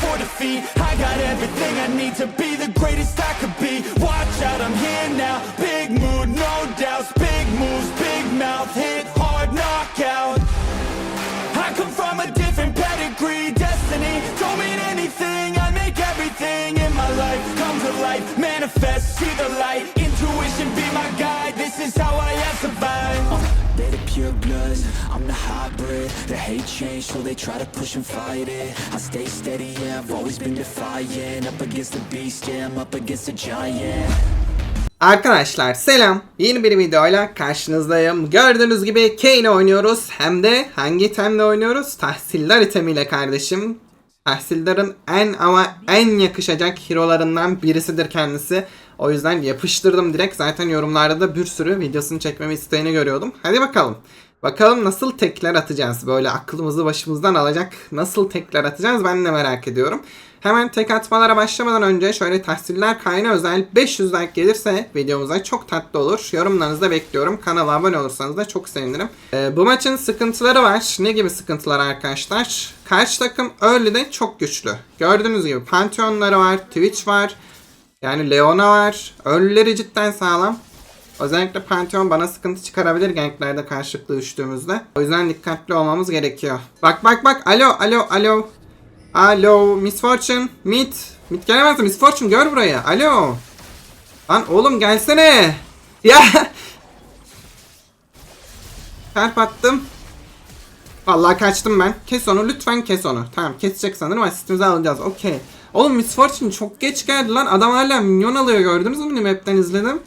for defeat. I got everything I need to be the greatest I could be. Watch out, I'm here now. Big mood, no doubts. Big moves, big mouth. Hit hard, knockout. I come from a different pedigree. Destiny don't mean anything. I make everything in my life come to life. Manifest, see the light. Bloods, I'm the hybrid The hate change, so they try to push and fight it I stay steady, yeah, I've always been defiant Up against the beast, yeah, I'm up against a giant Arkadaşlar selam. Yeni bir videoyla karşınızdayım. Gördüğünüz gibi Kane oynuyoruz. Hem de hangi itemle oynuyoruz? Tahsildar itemiyle kardeşim. Tahsildar'ın en ama en yakışacak hero'larından birisidir kendisi. O yüzden yapıştırdım direkt. Zaten yorumlarda da bir sürü videosunu çekmemi isteğini görüyordum. Hadi bakalım. Bakalım nasıl tekler atacağız. Böyle aklımızı başımızdan alacak nasıl tekler atacağız ben de merak ediyorum. Hemen tek atmalara başlamadan önce şöyle tahsiller kaynağı özel 500 like gelirse videomuza çok tatlı olur. Yorumlarınızı da bekliyorum. Kanala abone olursanız da çok sevinirim. Ee, bu maçın sıkıntıları var. Ne gibi sıkıntılar arkadaşlar? Karşı takım early'de çok güçlü. Gördüğünüz gibi Pantheon'ları var, Twitch var. Yani Leona var. Early'leri cidden sağlam. Özellikle Pantheon bana sıkıntı çıkarabilir ganklerde karşılıklı düştüğümüzde. O yüzden dikkatli olmamız gerekiyor. Bak bak bak. Alo alo alo. Alo Miss Fortune. Mit. Mit gelemezsin. Miss Fortune gör burayı. Alo. Lan oğlum gelsene. Ya. Kalp attım. Vallahi kaçtım ben. Kes onu lütfen kes onu. Tamam kesecek sanırım asistimizi alacağız. Okey. Oğlum Miss Fortune çok geç geldi lan. Adam hala minyon alıyor gördünüz mü minimap'ten izledim.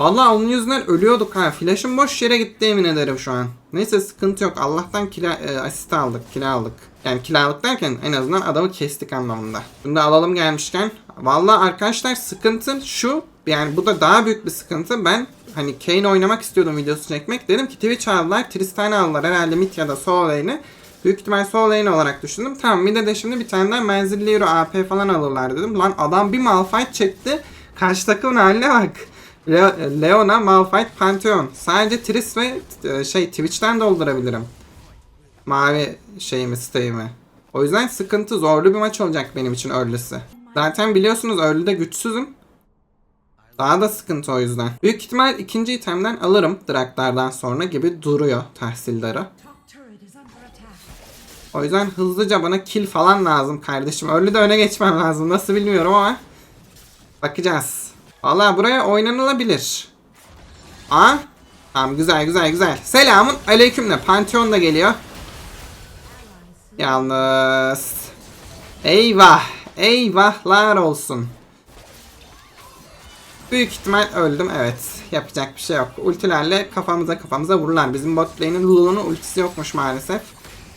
Vallahi onun yüzünden ölüyorduk ha. Flash'ım boş yere gitti emin ederim şu an. Neyse sıkıntı yok. Allah'tan kila, e, asist aldık. Kila aldık. Yani kila aldık derken en azından adamı kestik anlamında. Bunu da alalım gelmişken. Vallahi arkadaşlar sıkıntı şu. Yani bu da daha büyük bir sıkıntı. Ben hani Kane oynamak istiyordum videosu çekmek. Dedim ki Twitch aldılar. Tristana aldılar. Herhalde mid ya da sol lane'i. Büyük ihtimal sol lane olarak düşündüm. Tamam mid'e de şimdi bir tane daha menzilli hero AP falan alırlar dedim. Lan adam bir malfight çekti. Karşı takımın haline bak. Le- Leona, Malphite, Pantheon. Sadece Triss ve e, şey Twitch'ten doldurabilirim. Mavi şeyimi, siteğimi. O yüzden sıkıntı, zorlu bir maç olacak benim için early'si. Zaten biliyorsunuz early'de güçsüzüm. Daha da sıkıntı o yüzden. Büyük ihtimal ikinci itemden alırım Draklardan sonra gibi duruyor tahsildarı. O yüzden hızlıca bana kill falan lazım kardeşim. Early'de öne geçmem lazım. Nasıl bilmiyorum ama. Bakacağız. Valla buraya oynanılabilir. Aa. Tamam güzel güzel güzel. Selamun aleyküm de Pantheon da geliyor. Yalnız. Eyvah. Eyvahlar olsun. Büyük ihtimal öldüm evet. Yapacak bir şey yok. Ultilerle kafamıza kafamıza vururlar. Bizim bot lane'in Lulu'nun ultisi yokmuş maalesef.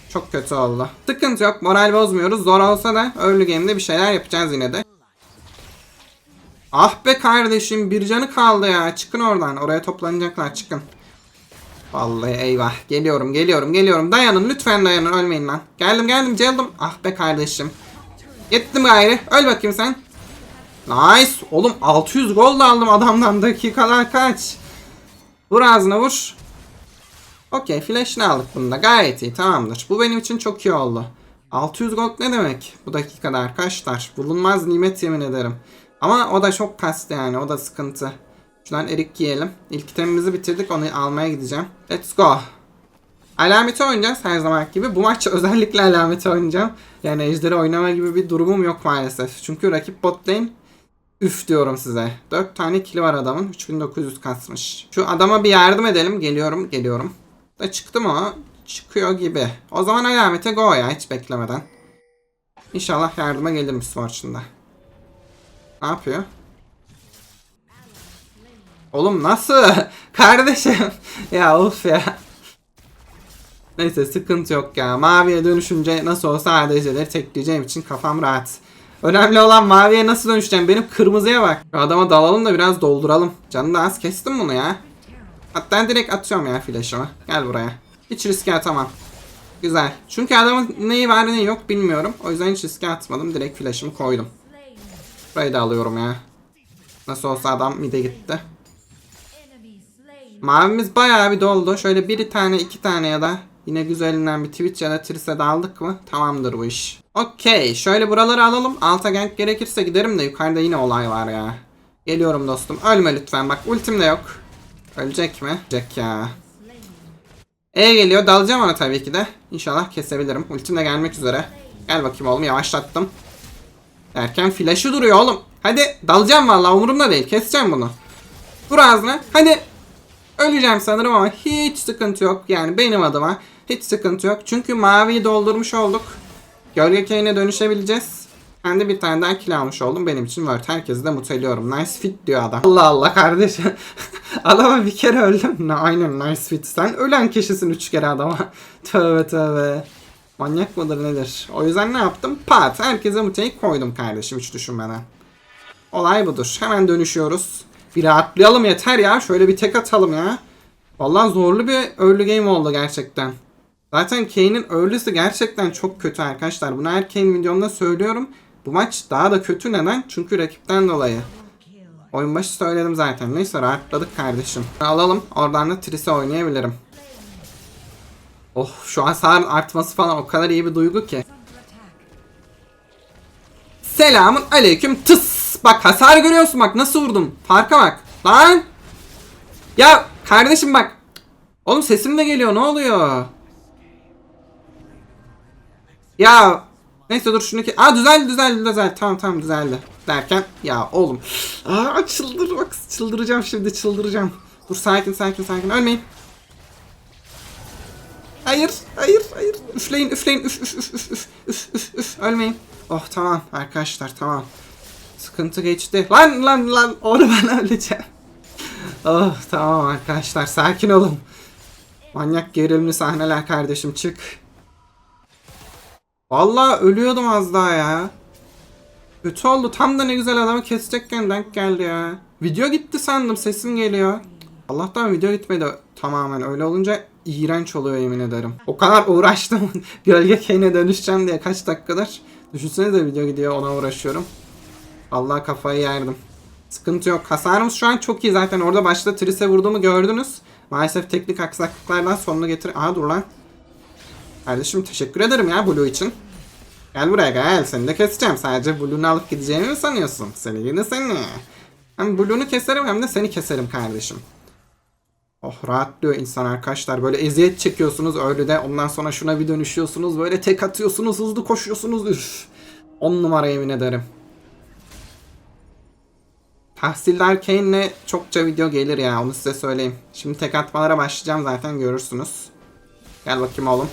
Çok kötü oldu. Sıkıntı yok. Moral bozmuyoruz. Zor olsa da early game'de bir şeyler yapacağız yine de. Ah be kardeşim bir canı kaldı ya. Çıkın oradan. Oraya toplanacaklar çıkın. Vallahi eyvah. Geliyorum geliyorum geliyorum. Dayanın lütfen dayanın ölmeyin lan. Geldim geldim geldim. Ah be kardeşim. Gittim gayrı. Öl bakayım sen. Nice. Oğlum 600 gol da aldım adamdan. Dakikalar kaç? Vur ağzına vur. Okey flash'ını aldık bunda. Gayet iyi tamamdır. Bu benim için çok iyi oldu. 600 gold ne demek bu dakikada arkadaşlar? Bulunmaz nimet yemin ederim. Ama o da çok kastı yani. O da sıkıntı. Şuradan erik yiyelim. İlk itemimizi bitirdik. Onu almaya gideceğim. Let's go. Alameti oynayacağız her zaman gibi. Bu maç özellikle alameti oynayacağım. Yani ejderi oynama gibi bir durumum yok maalesef. Çünkü rakip bot lane üf diyorum size. 4 tane kili var adamın. 3900 kasmış. Şu adama bir yardım edelim. Geliyorum geliyorum. Da çıktı mı? Çıkıyor gibi. O zaman alamete go ya hiç beklemeden. İnşallah yardıma gelir Miss Fortune'da. Ne yapıyor? Oğlum nasıl? Kardeşim. ya of ya. Neyse sıkıntı yok ya. Maviye dönüşünce nasıl olsa ADC'leri tekleyeceğim için kafam rahat. Önemli olan maviye nasıl dönüşeceğim? Benim kırmızıya bak. Şu adama dalalım da biraz dolduralım. Canını da az kestim bunu ya. Hatta direkt atıyorum ya flash'ımı. Gel buraya. Hiç riske atamam. Güzel. Çünkü adamın neyi var neyi yok bilmiyorum. O yüzden hiç riske atmadım. Direkt flash'ımı koydum. Burayı da alıyorum ya. Nasıl olsa adam mide gitti. Mavimiz bayağı bir doldu. Şöyle bir tane iki tane ya da Yine güzelinden bir Twitch ya da Tris'e de aldık mı? Tamamdır bu iş. Okey. Şöyle buraları alalım. Alta gank gerekirse giderim de yukarıda yine olay var ya. Geliyorum dostum. Ölme lütfen. Bak ultim de yok. Ölecek mi? Ölecek ya. E geliyor. Dalacağım ona tabii ki de. İnşallah kesebilirim. Ultim de gelmek üzere. Gel bakayım oğlum. Yavaşlattım. Derken flash'ı duruyor oğlum. Hadi dalacağım vallahi umurumda değil. Keseceğim bunu. Vur ağzına. Hadi. Öleceğim sanırım ama hiç sıkıntı yok. Yani benim adıma hiç sıkıntı yok. Çünkü maviyi doldurmuş olduk. Gölge Kane'e dönüşebileceğiz. Ben de bir tane daha kill almış oldum. Benim için Word. Herkesi de muteliyorum. Nice fit diyor adam. Allah Allah kardeşim. adama bir kere öldüm. Ne, aynen nice fit. Sen ölen kişisin üç kere adama. tövbe tövbe. Manyak mıdır nedir? O yüzden ne yaptım? Pat. Herkese muteyi koydum kardeşim hiç düşünmeden. Olay budur. Hemen dönüşüyoruz. Bir rahatlayalım yeter ya. Şöyle bir tek atalım ya. Vallahi zorlu bir early game oldu gerçekten. Zaten Kane'in early'si gerçekten çok kötü arkadaşlar. Bunu her Kane videomda söylüyorum. Bu maç daha da kötü neden? Çünkü rakipten dolayı. Oyun başı söyledim zaten. Neyse rahatladık kardeşim. Alalım. Oradan da Tris'e oynayabilirim. Oh şu hasar artması falan o kadar iyi bir duygu ki. Selamun aleyküm tıs. Bak hasar görüyorsun bak nasıl vurdum. Farka bak. Lan. Ya kardeşim bak. Oğlum sesim de geliyor ne oluyor? Ya neyse dur şunu ki. Aa düzeldi düzeldi düzeldi. Tamam tamam düzeldi. Derken ya oğlum. Aa çıldır bak çıldıracağım şimdi çıldıracağım. Dur sakin sakin sakin ölmeyin. Hayır, hayır, hayır. Üfleyin, üfleyin. Üf, üf, üf, üf, üf, üf, üf, üf. Ölmeyin. Oh tamam arkadaşlar tamam. Sıkıntı geçti. Lan lan lan. Onu ben öleceğim. Oh tamam arkadaşlar sakin olun. Manyak gerilimli sahneler kardeşim çık. Vallahi ölüyordum az daha ya. Kötü oldu. Tam da ne güzel adamı kesecekken denk geldi ya. Video gitti sandım. Sesim geliyor. Allah'tan video gitmedi tamamen. Öyle olunca iğrenç oluyor yemin ederim. O kadar uğraştım. Gölge Kane'e dönüşeceğim diye kaç dakikadır. Düşünsene video gidiyor ona uğraşıyorum. Allah kafayı yerdim. Sıkıntı yok. Hasarımız şu an çok iyi zaten. Orada başta Tris'e vurduğumu gördünüz. Maalesef teknik aksaklıklardan sonunu getir. Aha dur lan. Kardeşim teşekkür ederim ya Blue için. Gel buraya gel. Seni de keseceğim. Sadece Blue'nu alıp gideceğimi mi sanıyorsun? Seni yine seni. Hem Blue'nu keserim hem de seni keserim kardeşim. Oh rahatlıyor insan arkadaşlar. Böyle eziyet çekiyorsunuz öyle de. Ondan sonra şuna bir dönüşüyorsunuz. Böyle tek atıyorsunuz. Hızlı koşuyorsunuz. Üf. 10 numara yemin ederim. Tahsildar Kane'le çokça video gelir ya. Onu size söyleyeyim. Şimdi tek atmalara başlayacağım zaten görürsünüz. Gel bakayım oğlum.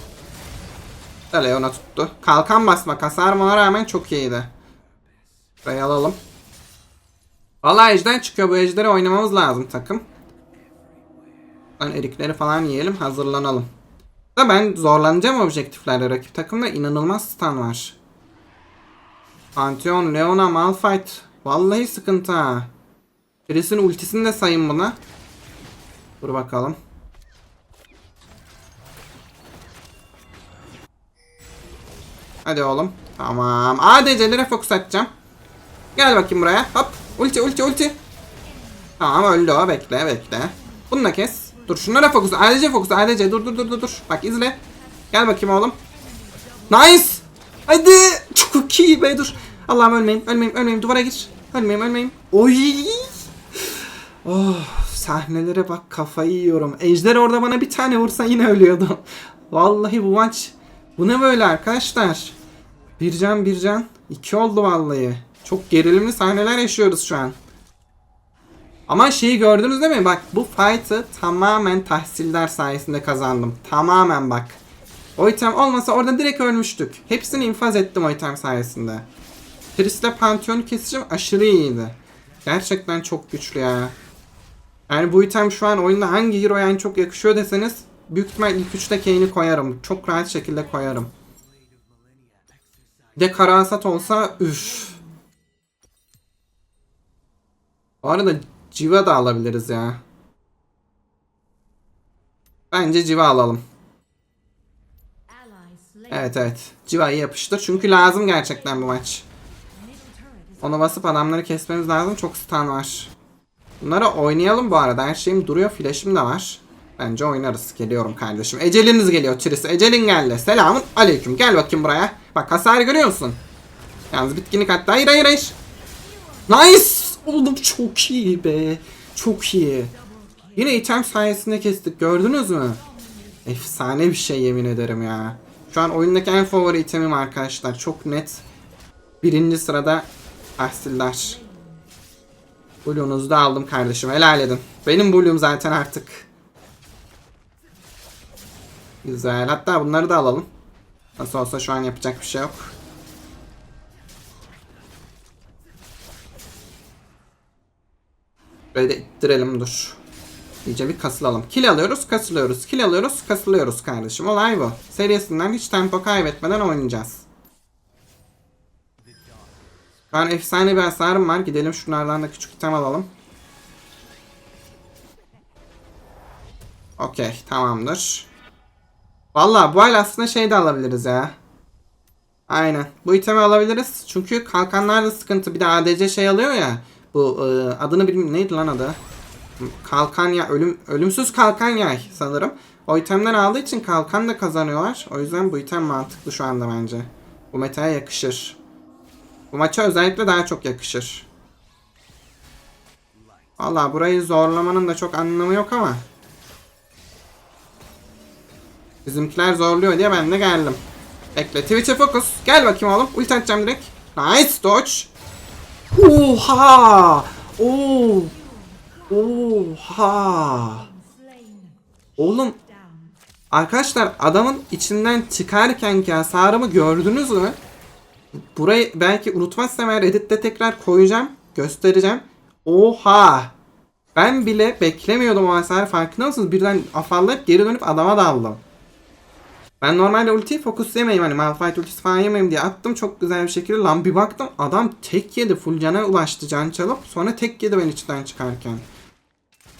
Leona tuttu. Kalkan basmak hasarmana rağmen çok iyiydi. Burayı alalım. Valla ejder çıkıyor. Bu ejderi oynamamız lazım takım. Lan erikleri falan yiyelim. Hazırlanalım. Da ben zorlanacağım objektiflerle. Rakip takımda inanılmaz stun var. Pantheon, Leona, Malphite. Vallahi sıkıntı ha. Birisinin ultisini de sayın buna. Dur bakalım. Hadi oğlum. Tamam. ADC'lere fokus atacağım. Gel bakayım buraya. Hop. Ulti ulti ulti. Tamam öldü o. Bekle bekle. Bunu da kes. Dur şunlara fokus. ADC fokus. ADC dur dur dur dur. dur. Bak izle. Gel bakayım oğlum. Nice. Hadi. Çok iyi be dur. Allah'ım ölmeyeyim. Ölmeyeyim. Ölmeyeyim. Duvara gir. Ölmeyeyim. Ölmeyeyim. Oy. Oh sahnelere bak kafayı yiyorum. Ejder orada bana bir tane vursa yine ölüyordu. Vallahi bu maç. Bu ne böyle arkadaşlar? Bir can bir can. iki oldu vallahi. Çok gerilimli sahneler yaşıyoruz şu an. Ama şeyi gördünüz değil mi? Bak bu fight'ı tamamen tahsildar sayesinde kazandım. Tamamen bak. O item olmasa orada direkt ölmüştük. Hepsini infaz ettim o item sayesinde. Chris'le Pantheon'u keseceğim aşırı iyiydi. Gerçekten çok güçlü ya. Yani bu item şu an oyunda hangi hero'ya en çok yakışıyor deseniz büyük ihtimal ilk üçte Kane'i koyarım. Çok rahat şekilde koyarım. De kara hasat olsa üf. Bu arada Civa da alabiliriz ya. Bence Civa alalım. Evet evet. Civa'yı yapıştır. Çünkü lazım gerçekten bu maç. Onu basıp adamları kesmemiz lazım. Çok stun var. Bunları oynayalım bu arada. Her şeyim duruyor. Flash'im de var. Bence oynarız. Geliyorum kardeşim. Eceliniz geliyor Tris. Ecelin geldi. Selamun aleyküm. Gel bakayım buraya. Bak hasar görüyor musun? Yalnız bitkinlik hatta. Hayır hayır hayır. Nice. Oğlum çok iyi be. Çok iyi. Yine item sayesinde kestik. Gördünüz mü? Efsane bir şey yemin ederim ya. Şu an oyundaki en favori itemim arkadaşlar. Çok net. Birinci sırada Tahsildar. Blue'unuzu da aldım kardeşim. Helal edin. Benim Blue'um zaten artık. Güzel. Hatta bunları da alalım. Nasıl olsa şu an yapacak bir şey yok. Böyle ittirelim dur. İyice bir kasılalım. Kill alıyoruz, kasılıyoruz. Kill alıyoruz, kasılıyoruz kardeşim. Olay bu. Serisinden hiç tempo kaybetmeden oynayacağız. Şu an efsane bir hasarım var. Gidelim şunlardan da küçük item alalım. Okey tamamdır. Valla bu el aslında şey de alabiliriz ya. Aynen. Bu itemi alabiliriz. Çünkü kalkanlarda sıkıntı. Bir de ADC şey alıyor ya. Bu e, adını bilmiyorum. Neydi lan adı? Kalkan ya ölüm ölümsüz kalkan yay sanırım. O itemden aldığı için kalkan da kazanıyorlar. O yüzden bu item mantıklı şu anda bence. Bu metaya yakışır. Bu maça özellikle daha çok yakışır. Valla burayı zorlamanın da çok anlamı yok ama. Bizimkiler zorluyor diye ben de geldim. Bekle Twitch'e fokus. Gel bakayım oğlum. Ulti atacağım direkt. Nice dodge. Oha! Oo! Oha! Oğlum Arkadaşlar adamın içinden çıkarkenki hasarımı gördünüz mü? Burayı belki unutmazsam eğer editte tekrar koyacağım. Göstereceğim. Oha! Ben bile beklemiyordum o hasarı farkında mısınız? Birden afallayıp geri dönüp adama daldım. Ben normalde ultiyi fokuslayamıyorum hani Malphite ultisi falan yemeyeyim diye attım çok güzel bir şekilde. Lan bir baktım adam tek yedi full cana ulaştı can çalıp sonra tek yedi ben içinden çıkarken.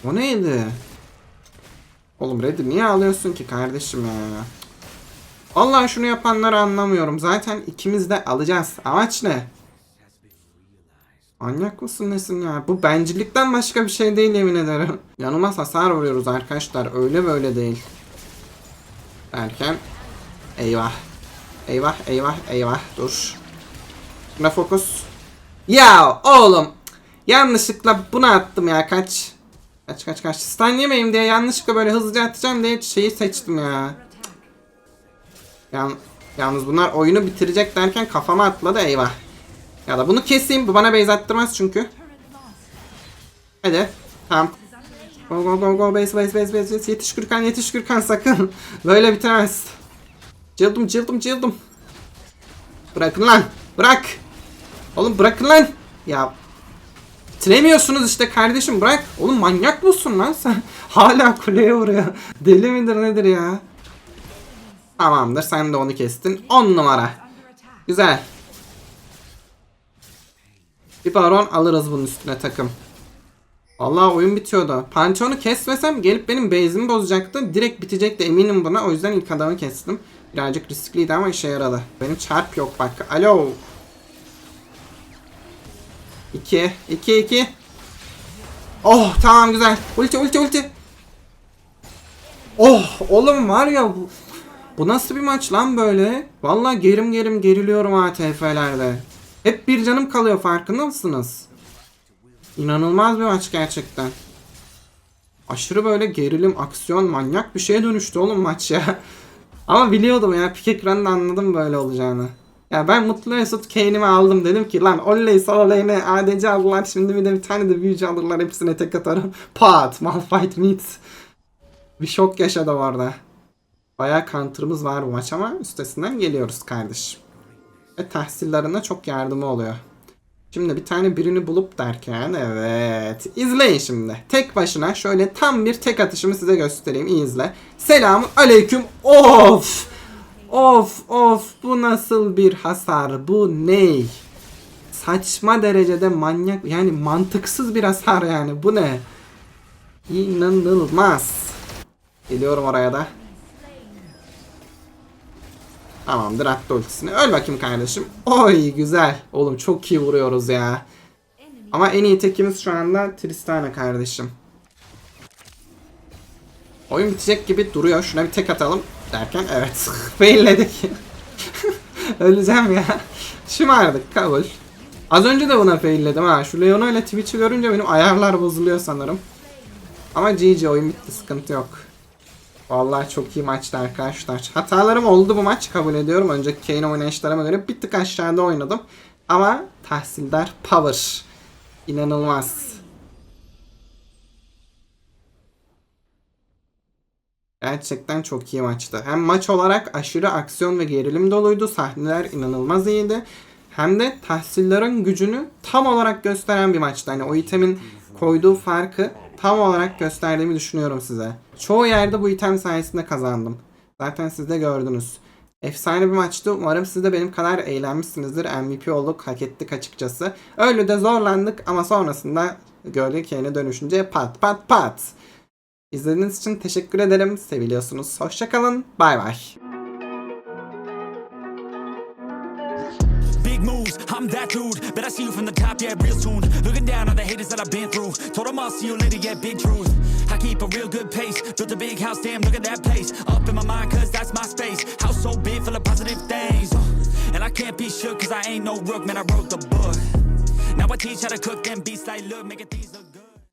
O neydi? Oğlum Red'i niye alıyorsun ki kardeşim ya? Allah şunu yapanları anlamıyorum. Zaten ikimiz de alacağız. Amaç ne? Manyak mısın nesin ya? Bu bencillikten başka bir şey değil yemin ederim. Yanılmaz hasar vuruyoruz arkadaşlar. Öyle böyle değil. Derken eyvah. Eyvah eyvah eyvah. Dur. Şuna fokus. Ya oğlum. Yanlışlıkla bunu attım ya kaç. Kaç kaç kaç. Stun yemeyeyim diye yanlışlıkla böyle hızlıca atacağım diye şeyi seçtim ya. Yan, yalnız bunlar oyunu bitirecek derken kafama atladı eyvah. Ya da bunu keseyim. Bu bana base attırmaz çünkü. Hadi. Tamam. Go go go go base base base base. Yetiş Gürkan yetiş Gürkan sakın. Böyle bitemez. Cıldım cıldım cıldım. Bırakın lan. Bırak. Oğlum bırakın lan. Ya Bitiremiyorsunuz işte kardeşim bırak. Oğlum manyak mısın lan sen? Hala kuleye vuruyor. Deli midir nedir ya? Tamamdır sen de onu kestin. 10 numara. Güzel. Bir baron alırız bunun üstüne takım. Vallahi oyun bitiyordu. Pantheon'u kesmesem gelip benim base'imi bozacaktı. Direkt bitecekti eminim buna. O yüzden ilk adamı kestim. Birazcık riskliydi ama işe yaradı. Benim çarp yok bak. Alo. 2 2 2 Oh tamam güzel. Ulti ulti ulti. Oh oğlum var ya bu bu nasıl bir maç lan böyle? Vallahi gerim gerim geriliyorum ATF'lerde. Hep bir canım kalıyor farkında mısınız? İnanılmaz bir maç gerçekten. Aşırı böyle gerilim, aksiyon, manyak bir şeye dönüştü oğlum maç ya. Ama biliyordum ya pik ekranında anladım böyle olacağını. Ya ben mutlu mesut Kane'imi aldım dedim ki lan oley soleyne ADC aldılar şimdi bir de bir tane de büyücü alırlar hepsine tek atarım. Pat Malphite meets. Bir şok yaşadı orada. Bayağı counter'ımız var bu maç ama üstesinden geliyoruz kardeşim. Ve tahsillerine çok yardımı oluyor. Şimdi bir tane birini bulup derken evet. izleyin şimdi. Tek başına şöyle tam bir tek atışımı size göstereyim. İyi izle. Selamun aleyküm. Of. Of of bu nasıl bir hasar? Bu ne? Saçma derecede manyak yani mantıksız bir hasar yani. Bu ne? İnanılmaz. Geliyorum oraya da. Tamamdır attı ultisini. Öl bakayım kardeşim. Oy güzel. Oğlum çok iyi vuruyoruz ya. Ama en iyi tekimiz şu anda Tristana kardeşim. Oyun bitecek gibi duruyor. Şuna bir tek atalım derken evet failledik. Öleceğim ya. Şımardık kabul. Az önce de buna failledim ha. Şu Leona ile Twitch'i görünce benim ayarlar bozuluyor sanırım. Ama GG oyun bitti sıkıntı yok. Vallahi çok iyi maçtı arkadaşlar. Hatalarım oldu bu maç kabul ediyorum. Önceki Kane oynayışlarıma göre bir tık aşağıda oynadım. Ama tahsildar power. İnanılmaz. Gerçekten çok iyi maçtı. Hem maç olarak aşırı aksiyon ve gerilim doluydu. Sahneler inanılmaz iyiydi. Hem de tahsillerin gücünü tam olarak gösteren bir maçtı. Hani o itemin koyduğu farkı tam olarak gösterdiğimi düşünüyorum size. Çoğu yerde bu item sayesinde kazandım. Zaten siz de gördünüz. Efsane bir maçtı. Umarım siz de benim kadar eğlenmişsinizdir. MVP olduk, hak ettik açıkçası. Öyle de zorlandık ama sonrasında gördük yerine dönüşünce pat pat pat. İzlediğiniz için teşekkür ederim. Seviliyorsunuz. Hoşçakalın. Bay bay. See you from the top, yeah, real soon. Looking down on the haters that I've been through. Told them I'll see you later, yeah, big truth. I keep a real good pace. Built a big house, damn, look at that place. Up in my mind, cause that's my space. House so big, full of positive things. Uh, And I can't be shook, cause I ain't no rook, man, I wrote the book. Now I teach how to cook them beats like, look, making things look